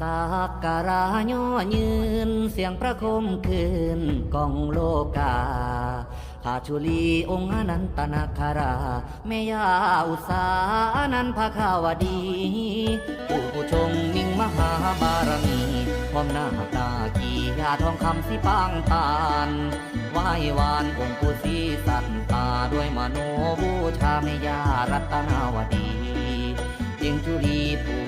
สักการะย่อยืน เสียงประคมคืนกองโลกาพาชุลีองค์อนันตนาคาราแม่ยาอุสานันทภคาวดีผู้ผู้ชงมิ่งมหาบารมีพร้อมหน้าตากียาทองคำสิปางตานไหว้วานองค์ผู้ศรีสัตตาด้วยมโนบูชาแม่ยารัตนาวดีเจียงจุรีผู้